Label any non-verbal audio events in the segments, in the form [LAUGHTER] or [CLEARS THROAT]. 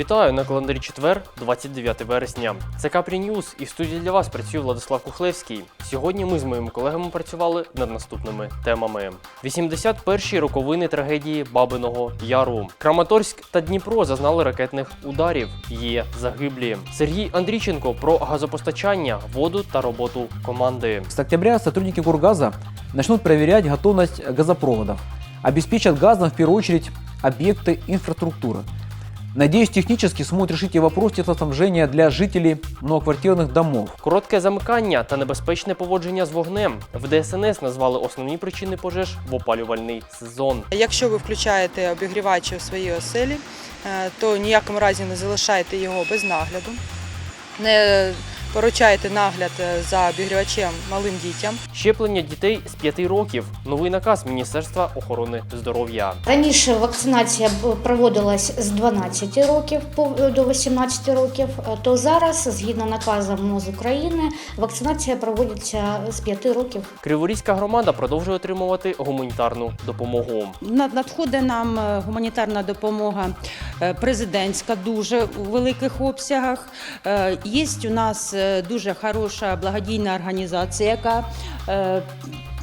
Вітаю на календарі четвер, 29 вересня. Це Капрі Ньюз і в студії для вас працює Владислав Кухлевський. Сьогодні ми з моїми колегами працювали над наступними темами: 81-ті роковини трагедії Бабиного Яру. Краматорськ та Дніпро зазнали ракетних ударів. Є загиблі. Сергій Андрійченко про газопостачання, воду та роботу команди. С октября сотрудники Кургаза начнут проверять готовность газопроводов, обеспечат газом в первую очередь объекты инфраструктуры. Надеюсь, технически смогут решить и вопрос теплоснабжения для жителей многоквартирних домов. Коротке замикання та небезпечне поводження з вогнем в ДСНС назвали основні причини пожеж в опалювальний сезон. Якщо ви включаєте обігрівачі у своїй оселі, е, то ніякому разі не залишайте його без нагляду. Не поручайте нагляд е, за обігрівачем малим дітям. Щеплення дітей з 5 років. Новий наказ Міністерства охорони здоров'я. Раніше вакцинація проводилась з 12 років по- до 18 років, е, то зараз, згідно наказу МОЗ України, вакцинація проводиться з 5 років. Криворізька громада продовжує отримувати гуманітарну допомогу. Над- Надходить нам е, гуманітарна допомога е, президентська дуже у великих обсягах. Е, Є у нас е, дуже хороша благодійна організація, яка е,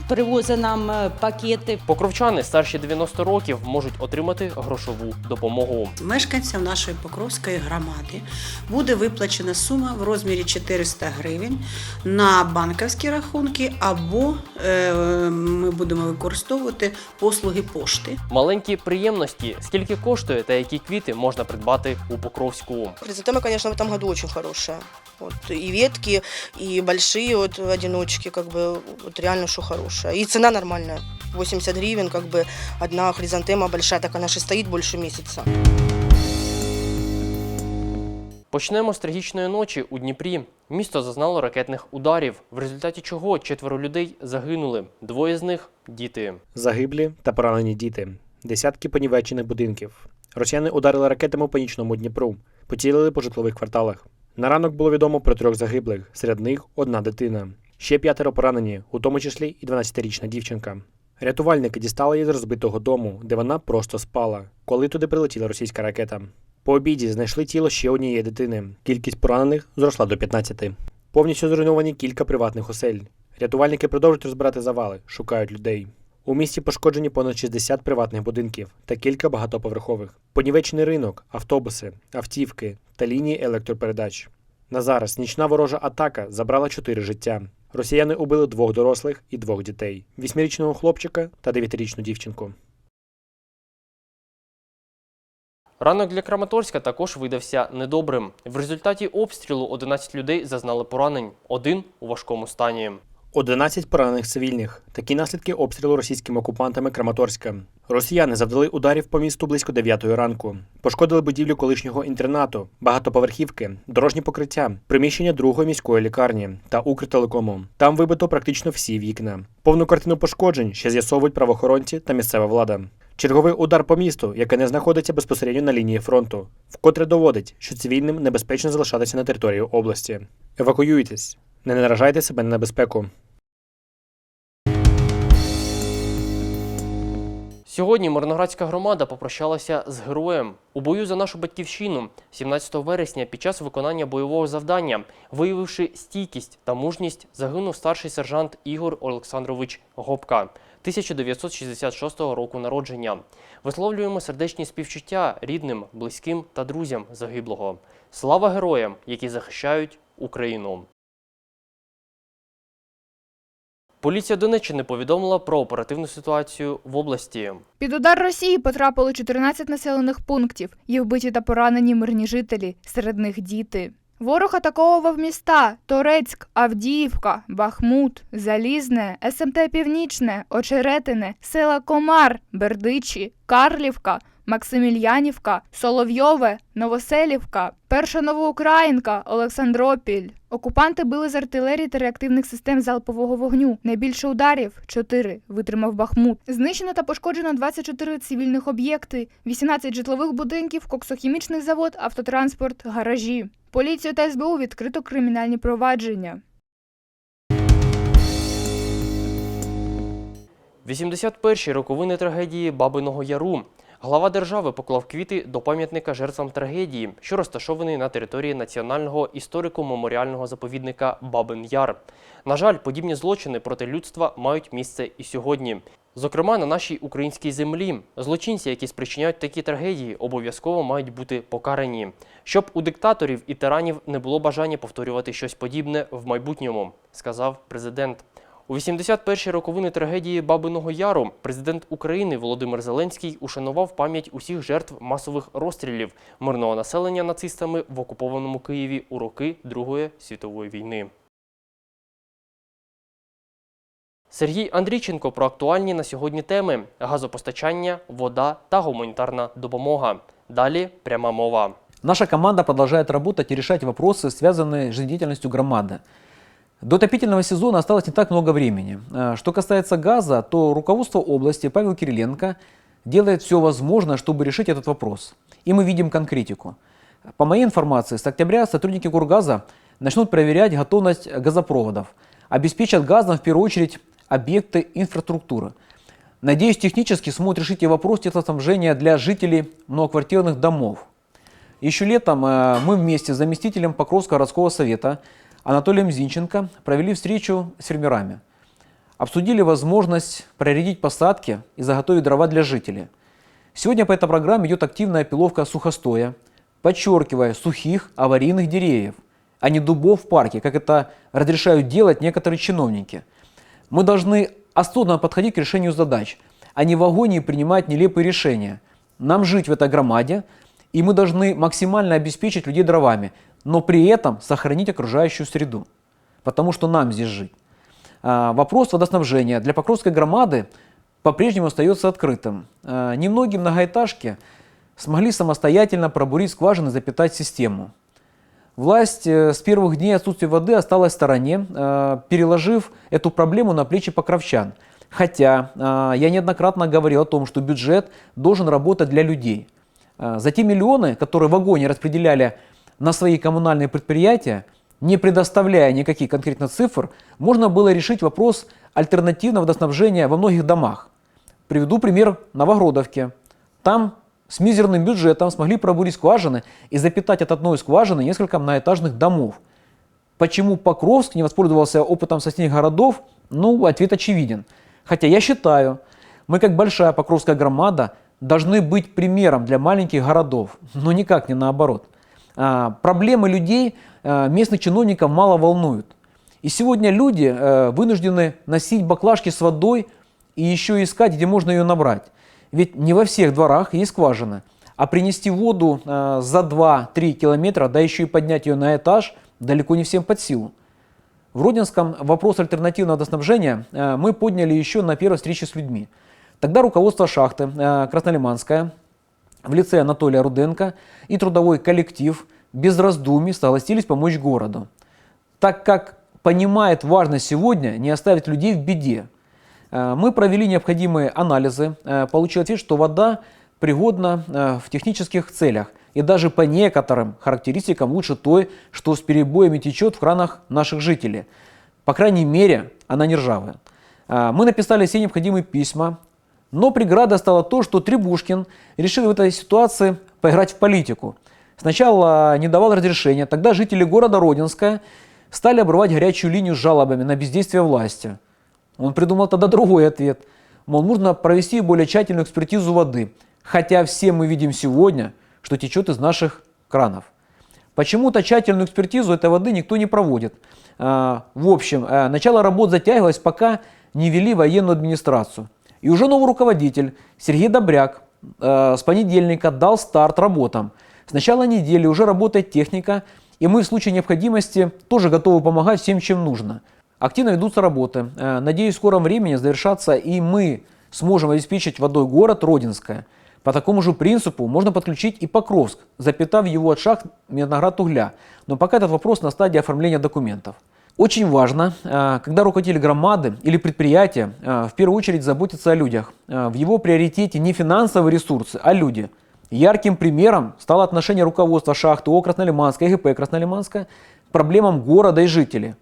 привозить нам е, пакети. Покровчани старші 90 років можуть отримати грошову допомогу. Мешканцям нашої Покровської громади буде виплачена сума в розмірі 400 гривень на банківські рахунки, або е, ми будемо використовувати послуги пошти. Маленькі приємності, скільки коштує та які квіти можна придбати у Покровську. Хризантема, конечно, в этом году очень хорошая. Вот, и ветки, и большие вот одиночки, как бы вот реально что хорошая. И цена нормальная. 80 гривен, как бы одна хризантема большая, так она же стоит больше месяца. Почнемо з трагічної ночі у Дніпрі. Місто зазнало ракетних ударів, в результаті чого четверо людей загинули. Двоє з них діти. Загиблі та поранені діти, десятки понівечених будинків. Росіяни ударили ракетами по нічному Дніпру, поцілили по житлових кварталах. На ранок було відомо про трьох загиблих, серед них одна дитина. Ще п'ятеро поранені, у тому числі і 12-річна дівчинка. Рятувальники дістали її з розбитого дому, де вона просто спала, коли туди прилетіла російська ракета. По обіді знайшли тіло ще однієї дитини. Кількість поранених зросла до 15. Повністю зруйновані кілька приватних осель. Рятувальники продовжують розбирати завали, шукають людей. У місті пошкоджені понад 60 приватних будинків та кілька багатоповерхових. Понівечений ринок, автобуси, автівки та лінії електропередач. На зараз нічна ворожа атака забрала чотири життя. Росіяни убили двох дорослих і двох дітей: вісьмирічного хлопчика та дев'ятирічну дівчинку. Ранок для Краматорська також видався недобрим. В результаті обстрілу 11 людей зазнали поранень, один у важкому стані. 11 поранених цивільних. Такі наслідки обстрілу російськими окупантами Краматорська. Росіяни завдали ударів по місту близько 9 ранку. Пошкодили будівлю колишнього інтернату, багатоповерхівки, дорожні покриття, приміщення другої міської лікарні та Укртелекому. Там вибито практично всі вікна. Повну картину пошкоджень ще з'ясовують правоохоронці та місцева влада. Черговий удар по місту, яке не знаходиться безпосередньо на лінії фронту, вкотре доводить, що цивільним небезпечно залишатися на території області. Евакуюйтесь, не наражайте себе на небезпеку. Сьогодні Мирноградська громада попрощалася з героєм. У бою за нашу батьківщину 17 вересня під час виконання бойового завдання, виявивши стійкість та мужність, загинув старший сержант Ігор Олександрович Гопка 1966 року народження. Висловлюємо сердечні співчуття рідним, близьким та друзям загиблого. Слава героям, які захищають Україну! Поліція Донеччини повідомила про оперативну ситуацію в області. Під удар Росії потрапили 14 населених пунктів. Є вбиті та поранені мирні жителі, серед них діти. Ворог атаковував міста Торецьк, Авдіївка, Бахмут, Залізне, СМТ Північне, Очеретине, села Комар, Бердичі, Карлівка, Максимільянівка, Соловйове, Новоселівка, Перша Новоукраїнка, Олександропіль. Окупанти били з артилерії та реактивних систем залпового вогню. Найбільше ударів 4 витримав Бахмут. Знищено та пошкоджено 24 цивільних об'єкти, 18 житлових будинків, коксохімічний завод, автотранспорт, гаражі. Поліцію та СБУ відкрито кримінальні провадження. 81-ті роковини трагедії Бабиного Яру. Глава держави поклав квіти до пам'ятника жертвам трагедії, що розташований на території національного історико-меморіального заповідника Бабин Яр. На жаль, подібні злочини проти людства мають місце і сьогодні. Зокрема, на нашій українській землі злочинці, які спричиняють такі трагедії, обов'язково мають бути покарані, щоб у диктаторів і тиранів не було бажання повторювати щось подібне в майбутньому, сказав президент. У 81-й роковини трагедії Бабиного Яру президент України Володимир Зеленський ушанував пам'ять усіх жертв масових розстрілів мирного населення нацистами в окупованому Києві у роки Другої світової війни. Сергій Андрійченко про актуальні на сьогодні теми: газопостачання, вода та гуманітарна допомога. Далі пряма мова. Наша команда продолжает работать и решать вопросы, связанные с жизнедеятельностью громады. До отопительного сезона осталось не так много времени. Э, Что касается газа, то руководство области Павел Кириленко делает все возможное, чтобы решить этот вопрос. И мы видим конкретику. По моей информации, с октября сотрудники Кургаза начнут проверять готовность газопроводов, обеспечат газом в первую очередь объекты инфраструктуры. Надеюсь, технически смогут решить и вопрос теплоснабжения для жителей многоквартирных домов. Еще летом э, мы вместе с заместителем Покровского городского совета Анатолием Зинченко провели встречу с фермерами. Обсудили возможность проредить посадки и заготовить дрова для жителей. Сегодня по этой программе идет активная пиловка сухостоя, подчеркивая сухих аварийных деревьев, а не дубов в парке, как это разрешают делать некоторые чиновники. Мы должны осознанно подходить к решению задач, а не в агонии принимать нелепые решения. Нам жить в этой громаде, и мы должны максимально обеспечить людей дровами, но при этом сохранить окружающую среду, потому что нам здесь жить. А, Вопрос водоснабжения для Покровской громады по-прежнему остается открытым. А, Немногие многоэтажки смогли самостоятельно пробурить скважины и запитать систему. Власть э, с первых дней отсутствия воды осталась в стороне, э, переложив эту проблему на плечи покровчан. Хотя я неоднократно говорил о том, что бюджет должен работать для людей. За те миллионы, которые в вагоне распределяли на свои коммунальные предприятия, не предоставляя никаких конкретных цифр, можно было решить вопрос альтернативного водоснабжения во многих домах. Приведу пример Новогродовки. Там с мизерным бюджетом смогли пробурить скважины и запитать от одной скважины несколько многоэтажных домов. Почему Покровск не воспользовался опытом соседних городов? Ну, ответ очевиден. Хотя я считаю, мы как большая Покровская громада должны быть примером для маленьких городов, но никак не наоборот. А, Проблемы людей а, местных чиновников мало волнуют. И сегодня люди э, вынуждены носить баклажки с водой и еще искать, где можно ее набрать. Ведь не во всех дворах есть скважины. А принести воду за 2-3 километра, да еще и поднять ее на этаж, далеко не всем под силу. В Родинском вопрос альтернативного водоснабжения мы подняли еще на первой встрече с людьми. Тогда руководство шахты Краснолиманская в лице Анатолия Руденко и трудовой коллектив без раздумий согласились помочь городу, так как понимает важность сегодня не оставить людей в беде. Э, Мы провели необходимые анализы, э, получил ответ, что вода пригодна э, в технических целях и даже по некоторым характеристикам лучше той, что с перебоями течет в кранах наших жителей. По крайней мере, она не ржавая. Мы написали все необходимые письма, но преградой стало то, что Требушкин решил в этой ситуации поиграть в политику. Сначала не давал разрешения, тогда жители города Родинска стали обрывать горячую линию с жалобами на бездействие власти. Он придумал тогда другой ответ. Мол, нужно провести более тщательную экспертизу воды, хотя все мы видим сегодня, что течет из наших кранов. Почему-то тщательную экспертизу этой воды никто не проводит. А, В общем, э, начало работ затягивалось, пока не вели военную администрацию. И уже новый руководитель Сергей Добряк э, с понедельника дал старт работам. С начала недели уже работает техника, и мы в случае необходимости тоже готовы помогать всем, чем нужно. Активно ведутся работы. Э, Надеюсь, в скором времени завершатся, и мы сможем обеспечить водой город Родинское. По такому же принципу можно подключить и Покровск, запитав его от шахт Медноград угля. Но пока этот вопрос на стадии оформления документов. Очень важно, э, когда руководитель громады или предприятия э, в первую очередь заботится о людях. Э, В его приоритете не финансовые ресурсы, а люди. Ярким примером стало отношение руководства шахты О Краснолиманска и ГП Краснолиманска к проблемам города и жителей.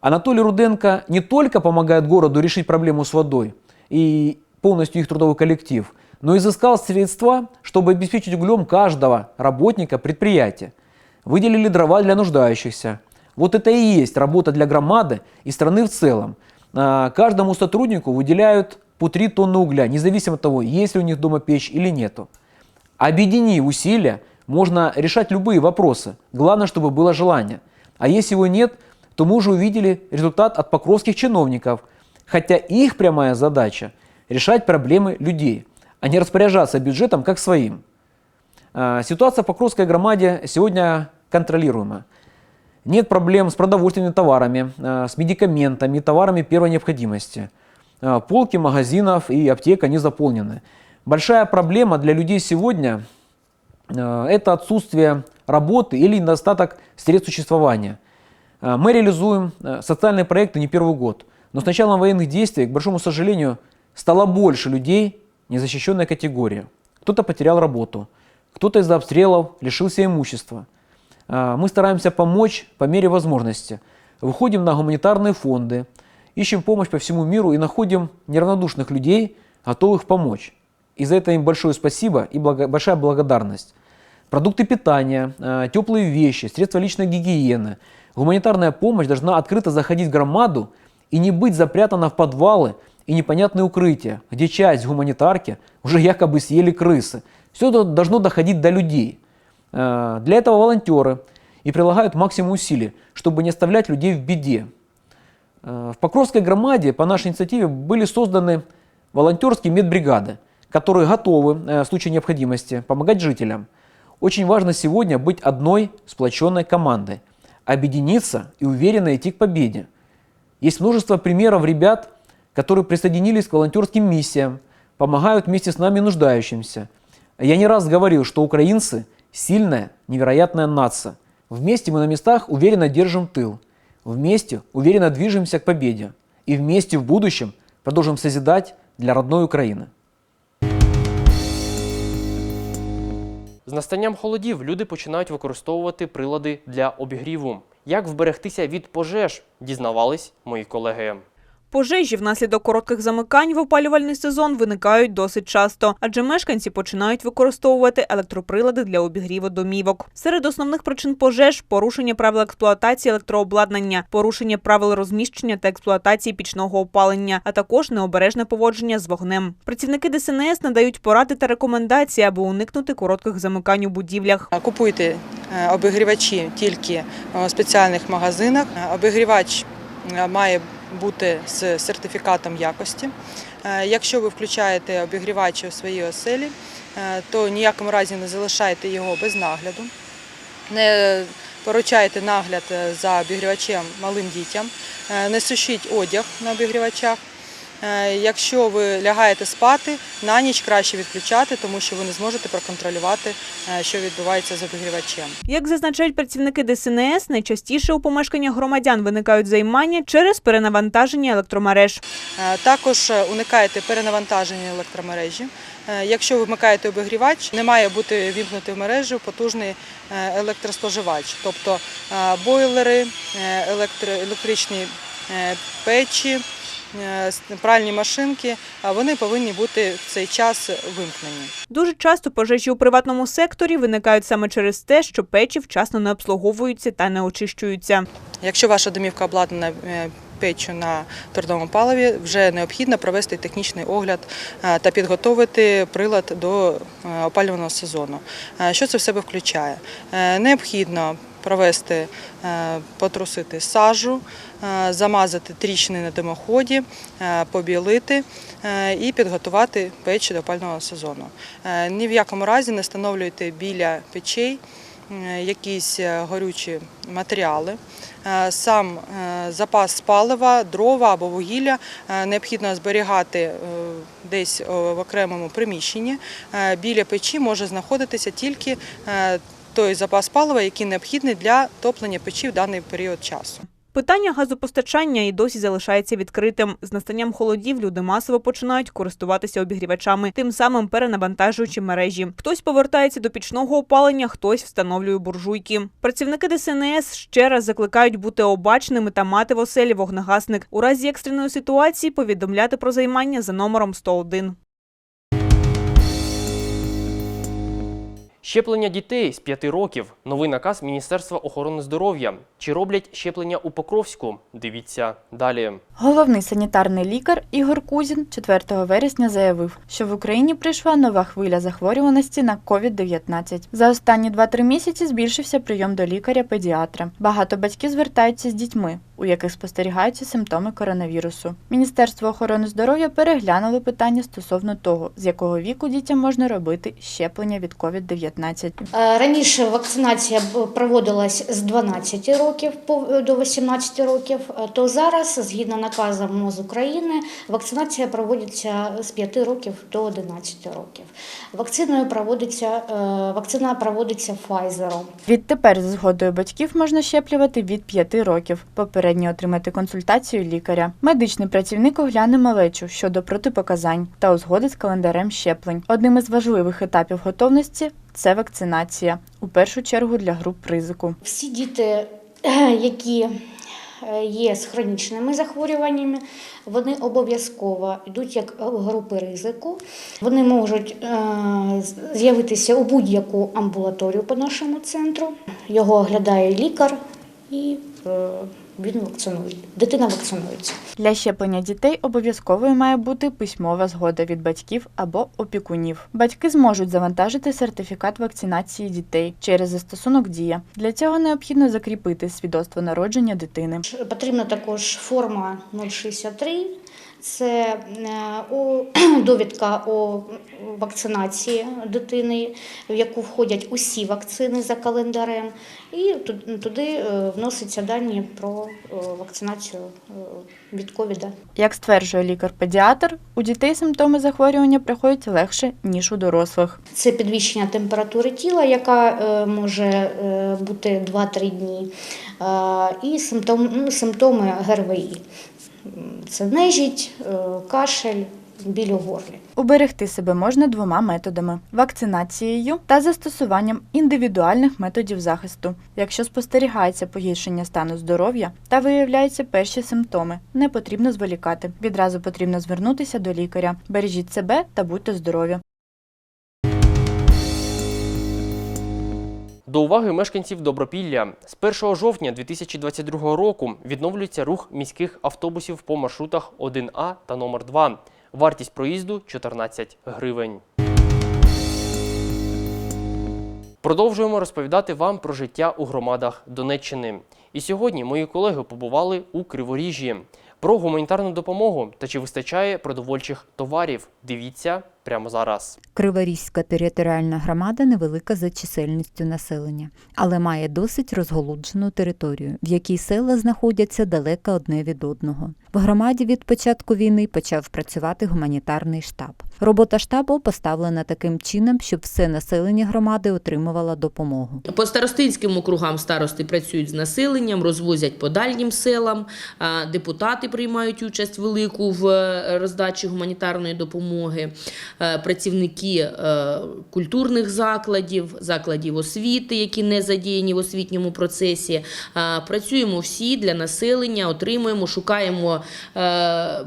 Анатолий Руденко не только помогает городу решить проблему с водой и полностью их трудовой коллектив, но изыскал средства, чтобы обеспечить углем каждого работника предприятия. Выделили дрова для нуждающихся. Вот это и есть работа для громады и страны в целом. А, Каждому сотруднику выделяют по 3 тонны угля, независимо от того, есть ли у них дома печь или нету. Объединив усилия, можно решать любые вопросы. Главное, чтобы было желание. А если его нет, то мы уже увидели результат от покровских чиновников. Хотя их прямая задача – решать проблемы людей, а не распоряжаться бюджетом как своим. А, Ситуация в Покровской громаде сегодня контролируема. Нет проблем с продовольственными товарами, э, с медикаментами, товарами первой необходимости. Э, Полки магазинов и аптека не заполнены. Большая проблема для людей сегодня э, – это отсутствие работы или недостаток средств существования. Мы реализуем социальные проекты не первый год, но с началом военных действий, к большому сожалению, стало больше людей незащищенной категории. Кто-то потерял работу, кто-то из-за обстрелов лишился имущества. А, Мы стараемся помочь по мере возможности. Выходим на гуманитарные фонды, ищем помощь по всему миру и находим неравнодушных людей, готовых помочь. И за это им большое спасибо и благо- большая благодарность. Продукты питания, а, теплые вещи, средства личной гигиены. Гуманитарная помощь должна открыто заходить в громаду и не быть запрятана в подвалы и непонятные укрытия, где часть гуманитарки уже якобы съели крысы. Все это должно доходить до людей. Э, Для этого волонтеры и прилагают максимум усилий, чтобы не оставлять людей в беде. Э, В Покровской громаде по нашей инициативе были созданы волонтерские медбригады, которые готовы э, в случае необходимости помогать жителям. Очень важно сегодня быть одной сплоченной командой, объединиться и уверенно идти к победе. Есть множество примеров ребят, которые присоединились к волонтерским миссиям, помогают вместе с нами нуждающимся. Я не раз говорил, что украинцы – сильная, невероятная нация. Вместе мы на местах уверенно держим тыл. Вместе уверенно движемся к победе. И вместе в будущем продолжим созидать для родной Украины. З настанням холодів люди починають використовувати прилади для обігріву. Як вберегтися від пожеж, дізнавались мої колеги. Пожежі внаслідок коротких замикань в опалювальний сезон виникають досить часто, адже мешканці починають використовувати електроприлади для обігріву домівок. Серед основних причин пожеж порушення правил експлуатації електрообладнання, порушення правил розміщення та експлуатації пічного опалення, а також необережне поводження з вогнем. Працівники ДСНС надають поради та рекомендації, аби уникнути коротких замикань у будівлях. Купуйте е, обігрівачі тільки у спеціальних магазинах. Е, Обігрівач е, має бути з сертифікатом якості. Е, Якщо ви включаєте обігрівачі у своїй оселі, е, то ніякому разі не залишайте його без нагляду. Не поручайте нагляд за обігрівачем малим дітям, Е, не сушіть одяг на обігрівачах. Е, Якщо ви лягаєте спати, на ніч краще відключати, тому що ви не зможете проконтролювати, е, що відбувається з обігрівачем. Як зазначають працівники ДСНС, найчастіше у помешканнях громадян виникають займання через перенавантаження електромереж. Е, Також е, уникайте перенавантаження електромережі. Якщо ви вмикаєте обігрівач, не має бути вімкнути в мережу потужний електроспоживач, тобто бойлери, електричні печі, пральні машинки, а вони повинні бути в цей час вимкнені. Дуже часто пожежі у приватному секторі виникають саме через те, що печі вчасно не обслуговуються та не очищуються. Якщо ваша домівка обладнана е, печчю на твердому паливі, вже необхідно провести технічний огляд е, та підготовити прилад до е, опалювального сезону. Е, Що це в себе включає? Е, Необхідно провести, е, потрусити сажу, е, замазати тріщини на димоході, е, побілити і підготувати печі до опалювального сезону. Ні в якому разі не встановлюйте біля печей якісь горючі матеріали. Сам запас палива, дрова або вугілля необхідно зберігати десь в окремому приміщенні. Біля печі може знаходитися тільки той запас палива, який необхідний для топлення печі в даний період часу. Питання газопостачання і досі залишається відкритим. З настанням холодів люди масово починають користуватися обігрівачами, тим самим перенавантажуючи мережі. Хтось повертається до пічного опалення, хтось встановлює буржуйки. Працівники ДСНС ще раз закликають бути обачними та мати в оселі вогнегасник. У разі екстреної ситуації повідомляти про займання за номером 101. Щеплення дітей з 5 років. Новий наказ Міністерства охорони здоров'я. Чи роблять щеплення у Покровську? Дивіться далі. Головний санітарний лікар Ігор Кузін 4 вересня заявив, що в Україні прийшла нова хвиля захворюваності на COVID-19. За останні 2-3 місяці збільшився прийом до лікаря-педіатра. Багато батьків звертаються з дітьми, у яких спостерігаються симптоми коронавірусу. Міністерство охорони здоров'я переглянуло питання стосовно того, з якого віку дітям можна робити щеплення від COVID-19. Е, Раніше вакцинація проводилась з 12 років по- до 18 років, е, то зараз, згідно наказу МОЗ України, вакцинація проводиться з 5 років до 11 років. Вакциною проводиться, е, вакцина проводиться Pfizer. Відтепер за згодою батьків можна щеплювати від 5 років. Попередньо отримати консультацію лікаря. Медичний працівник огляне малечу щодо протипоказань та узгодить з календарем щеплень. Одним із важливих етапів готовності це вакцинація, у першу чергу для груп ризику. Всі діти, [CLEARS THROAT] які е, є з хронічними захворюваннями, вони обов'язково йдуть як групи ризику. Вони можуть е, з'явитися у будь-яку амбулаторію по нашому центру. Його оглядає лікар і е, він вакцинує. Дитина вакцинується. Для щеплення дітей обов'язковою має бути письмова згода від батьків або опікунів. Батьки зможуть завантажити сертифікат вакцинації дітей через застосунок Дія. Для цього необхідно закріпити свідоцтво народження дитини. Потрібна також форма 063. Це е, [CLEARS THROAT] довідка о вакцинації дитини, в яку входять усі вакцини за календарем, і ту- туди е, вносяться дані про е, вакцинацію від ковіда. Як стверджує лікар-педіатр, у дітей симптоми захворювання приходять легше ніж у дорослих. Це підвищення температури тіла, яка може бути 2-3 дні, і ну, симптоми ГРВІ. Це нежить, е, кашель, біль у горлі. Уберегти себе можна двома методами: вакцинацією та застосуванням індивідуальних методів захисту. Якщо спостерігається погіршення стану здоров'я та виявляються перші симптоми, не потрібно зволікати. Відразу потрібно звернутися до лікаря. Бережіть себе та будьте здорові. До уваги мешканців Добропілля. З 1 жовтня 2022 року відновлюється рух міських автобусів по маршрутах 1А та номер 2. Вартість проїзду 14 гривень. Продовжуємо розповідати вам про життя у громадах Донеччини. І сьогодні мої колеги побували у Криворіжжі. Про гуманітарну допомогу та чи вистачає продовольчих товарів. Дивіться прямо зараз. Криворізька територіальна громада невелика за чисельністю населення, але має досить розголуджену територію, в якій села знаходяться далеко одне від одного. В громаді від початку війни почав працювати гуманітарний штаб. Робота штабу поставлена таким чином, щоб все населення громади отримувало допомогу. По старостинським округам старости працюють з населенням, розвозять по дальнім селам. Депутати приймають участь велику в е, роздачі гуманітарної допомоги. Е, Працівники е, культурних закладів, закладів освіти, які не задіяні в освітньому процесі. Працюємо всі для населення, отримуємо, шукаємо е,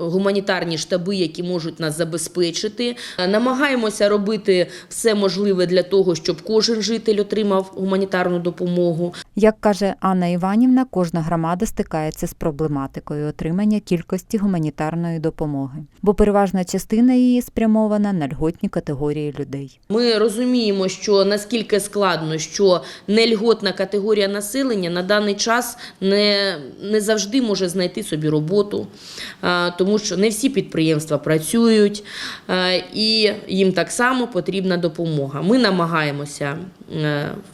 гуманітарні штаби, які можуть нас забезпечити. Е, Намагаємося робити все можливе для того, щоб кожен житель отримав гуманітарну допомогу. Як каже Анна Іванівна, кожна громада стикається з проблематикою отримання кількості гуманітарної допомоги, бо переважна частина її спрямована на льготні категорії людей. Ми розуміємо, що наскільки складно, що нельготна категорія населення на даний час не, не завжди може знайти собі роботу, тому що не всі підприємства працюють, і їм так само потрібна допомога. Ми намагаємося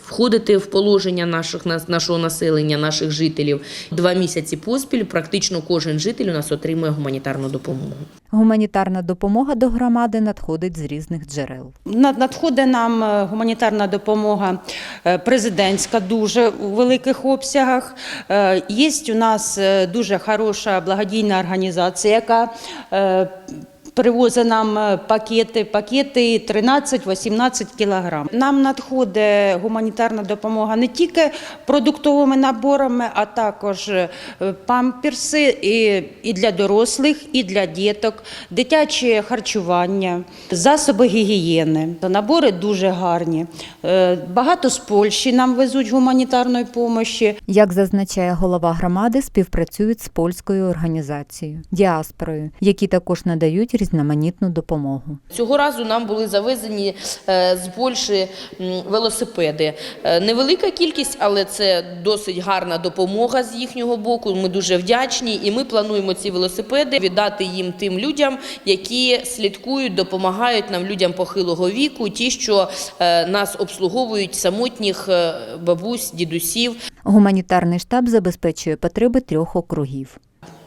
входити в положення наших, нашого населення, наших жителів. Два місяці поспіль практично кожен житель у нас отримує гуманітарну допомогу. Гуманітарна допомога до громади надходить з різних джерел. Надходить нам е, гуманітарна допомога е, президентська дуже у великих обсягах. Е, Є у нас е, дуже хороша благодійна організація, яка е, Привозить нам е, пакети, пакети 13-18 кілограм. Нам надходить гуманітарна допомога не тільки продуктовими наборами, а також е, памперси і, і для дорослих, і для діток, дитяче харчування, засоби гігієни. Набори дуже гарні. Е, Багато з Польщі нам везуть гуманітарної допомоги. Як зазначає голова громади, співпрацюють з польською організацією діаспорою, які також надають різноманітну допомогу. Цього разу нам були завезені е, з Польщі велосипеди. Е, Невелика кількість, але це досить гарна допомога з їхнього боку. Ми дуже вдячні, і ми плануємо ці велосипеди віддати їм тим людям, які слідкують, допомагають нам людям похилого віку, ті, що е, нас обслуговують самотніх бабусь, дідусів. Гуманітарний штаб забезпечує потреби трьох округів.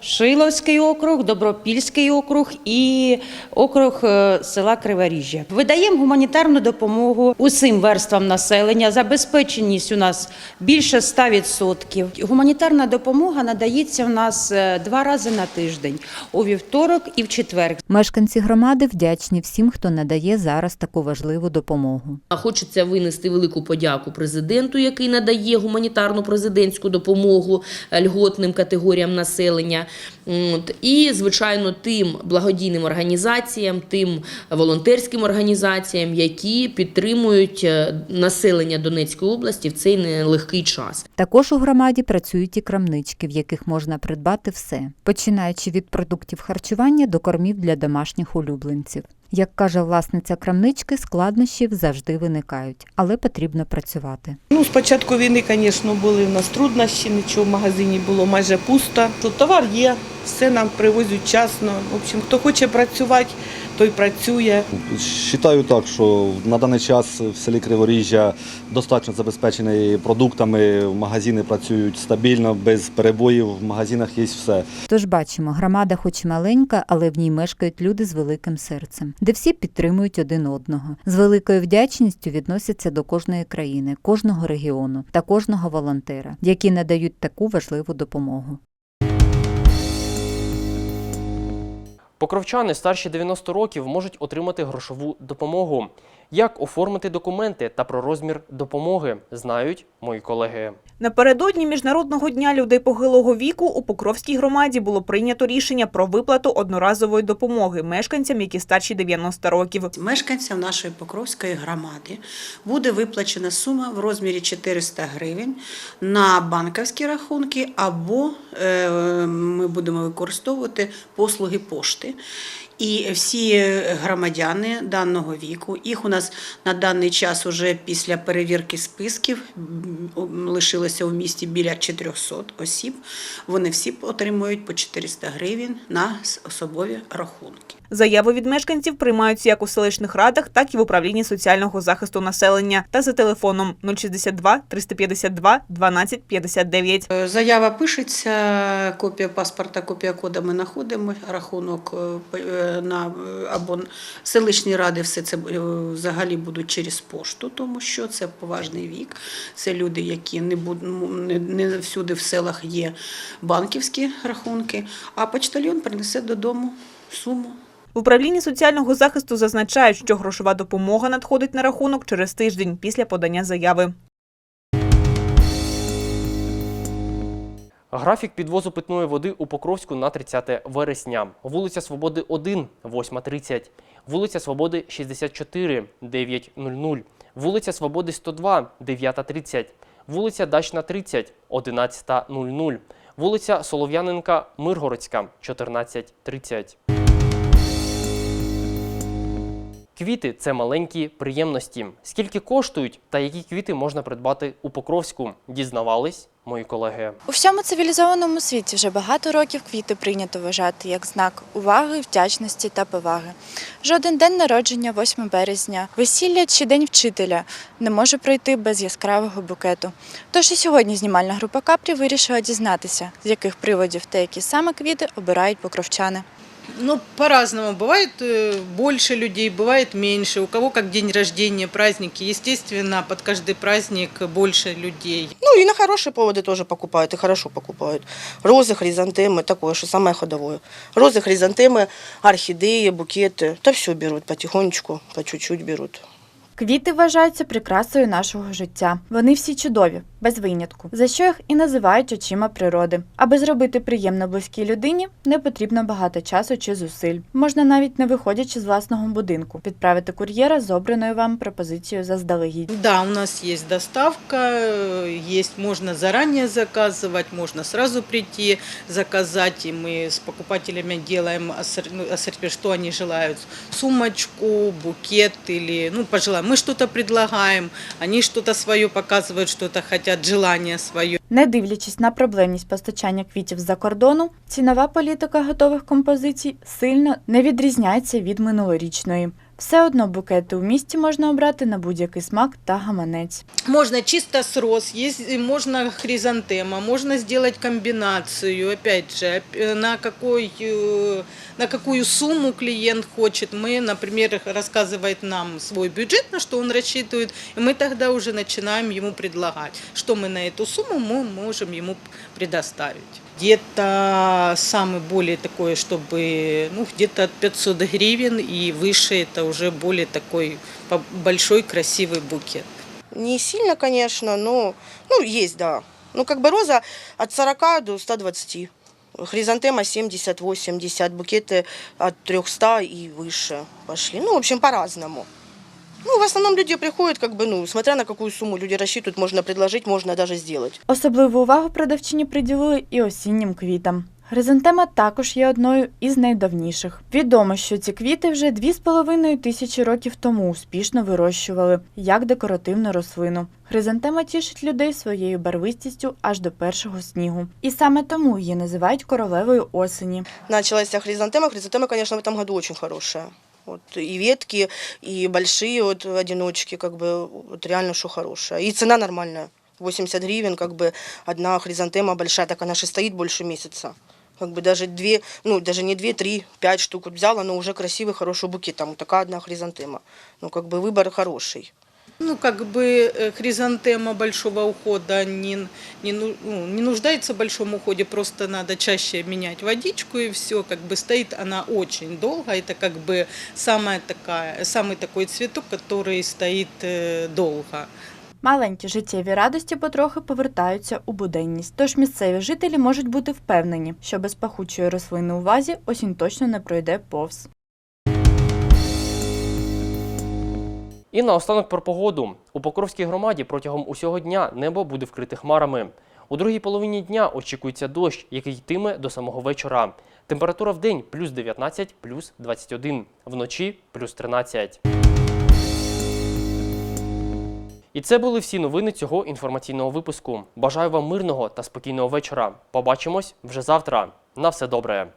Шиловський округ, Добропільський округ і округ е, села Криворіжжя. Видаємо гуманітарну допомогу усім верствам населення. Забезпеченість у нас більше 100%. Гуманітарна допомога надається в нас е, два рази на тиждень у вівторок і в четвер. Мешканці громади вдячні всім, хто надає зараз таку важливу допомогу. А Хочеться винести велику подяку президенту, який надає гуманітарну президентську допомогу е, льготним категоріям населення. От. І, звичайно, тим благодійним організаціям, тим волонтерським організаціям, які підтримують е, населення Донецької області в цей нелегкий час. Також у громаді працюють і крамнички, в яких можна придбати все, починаючи від продуктів харчування до кормів для домашніх улюбленців. Як каже власниця крамнички, складнощів завжди виникають, але потрібно працювати. Ну, спочатку війни, звісно, були в нас труднощі, нічого в магазині було майже пусто. Тут товар є, все нам привозять вчасно. В общем, хто хоче працювати, той працює. Вважаю так, що на даний час в селі Криворіжжя достатньо забезпечений продуктами, магазини працюють стабільно, без перебоїв, в магазинах є все. Тож бачимо, громада хоч маленька, але в ній мешкають люди з великим серцем, де всі підтримують один одного. З великою вдячністю відносяться до кожної країни, кожного регіону та кожного волонтера, які надають таку важливу допомогу. Покровчани старші 90 років можуть отримати грошову допомогу. Як оформити документи та про розмір допомоги, знають мої колеги. Напередодні Міжнародного дня людей похилого віку у Покровській громаді було прийнято рішення про виплату одноразової допомоги мешканцям, які старші 90 років. Мешканцям нашої Покровської громади буде виплачена сума в розмірі 400 гривень на банківські рахунки, або е, ми будемо використовувати послуги пошти. І всі громадяни даного віку, їх у нас на даний час уже після перевірки списків лишилося у місті біля 400 осіб. Вони всі отримують по 400 гривень на особові рахунки. Заяви від мешканців приймаються як у селищних радах, так і в управлінні соціального захисту населення та за телефоном 062 352 12 59. Е, Заява пишеться, копія паспорта, копія кода ми знаходимо, рахунок е, е, на е, або селищні ради, все це взагалі будуть через пошту, тому що це поважний вік. Це люди, які не, ну, не, всюди в селах є банківські рахунки, а почтальон принесе додому суму. В управлінні соціального захисту зазначають, що грошова допомога надходить на рахунок через тиждень після подання заяви. Графік підвозу питної води у Покровську на 30 вересня. Вулиця Свободи 1, 8.30. Вулиця Свободи 64, 9.00. Вулиця Свободи 102, 9.30. Вулиця Дачна 30, 11.00. Вулиця Солов'яненка Миргородська, 14.30. Квіти це маленькі приємності. Скільки коштують та які квіти можна придбати у Покровську? Дізнавались мої колеги. У всьому цивілізованому світі вже багато років квіти прийнято вважати як знак уваги, вдячності та поваги. Жоден день народження, 8 березня, весілля чи день вчителя не може пройти без яскравого букету. Тож і сьогодні знімальна група Капрі вирішила дізнатися, з яких приводів та які саме квіти обирають покровчани. Ну, по-разному. Бывает э, больше людей, бывает меньше. У кого как день рождения, праздники. Естественно, под каждый праздник больше людей. Ну и на хорошие поводы тоже покупают, и хорошо покупают. Розы, хризантемы, такое, что самое ходовое. Розы, хризантемы, орхидеи, букеты. Да все берут потихонечку, по чуть-чуть берут. Квіти вважаються прикрасою нашого життя. Вони всі чудові, без винятку, за що їх і називають очима природи. Аби зробити приємно близькій людині, не потрібно багато часу чи зусиль. Можна навіть не виходячи з власного будинку, відправити кур'єра з обраною вам пропозицією заздалегідь. Да, у нас есть доставка, э, есть, можно заранее заказывать, можно сразу прийти заказать, и мы с покупателями делаем ассор- ну, ассортимент, что они желают, сумочку, букет или, ну, пожелаем. Ну, Мы что-то предлагаем, они что-то свое показывают, что-то хотят, желание свое. Не дивлячись на проблемність постачання квітів з-за кордону, цінова політика готових композицій сильно не відрізняється від минулорічної. Все одно букети у місті можна обрати на будь-який смак та гаманець. Можно чисто с роз, есть, можно хризантема, можно сделать комбинацию, опять же, оп- на, какой, э, на какую сумму клиент хочет. Мы, например, рассказывает нам свой бюджет, на что он рассчитывает, и мы тогда уже начинаем ему предлагать, что мы на эту сумму мы можем ему предоставить. Где-то самый более такой, чтобы, ну, где-то от 500 гривен и выше это уже более такой по- большой красивый букет. Не сильно, конечно, но ну, есть, да. Ну, как бы роза от 40 до 120. Хризантема 70-80, букеты от 300 и выше пошли. Ну, в общем, по-разному. Ну, в основном люди приходят, как бы, ну, смотря на какую сумму люди рассчитывают, можно предложить, можно даже сделать. Особливу увагу продавчині приділили і осіннім квітам. Хризантема також є одною із найдавніших. Відомо, що ці квіти вже 2,5 тисячі років тому успішно вирощували як декоративну рослину. Хризантема тішить людей своєю барвистістю аж до першого снігу. І саме тому її називають королевою осені. Началась хризантема. Хризантема, конечно, в этом году очень хорошая. Вот, и ветки, и большие вот одиночки, как бы, вот реально, что хорошая. И цена нормальная. 80 гривен, как бы, одна хризантема большая, так она же стоит больше месяца. Как бы даже две, ну, даже не две, три, пять штук вот взяла, но уже красивый, хороший букет, там такая одна хризантема. Ну, как бы, выбор хороший. Ну, как бы э, хризантема большого ухода не, не, ну, ну, не нуждается в большом уходе, просто надо чаще менять водичку и все. Как бы стоит она очень долго. Это как бы самая такая, самый такой цветок, который стоит э, долго. Маленькі життєві радості потрохи повертаються у буденність. Тож місцеві жителі можуть бути впевнені, що без пахучої рослини у вазі осінь точно не пройде повз. І наостанок про погоду. У Покровській громаді протягом усього дня небо буде вкрите хмарами. У другій половині дня очікується дощ, який йтиме до самого вечора. Температура в день плюс 19, плюс 21, вночі плюс 13. І це були всі новини цього інформаційного випуску. Бажаю вам мирного та спокійного вечора. Побачимось вже завтра. На все добре.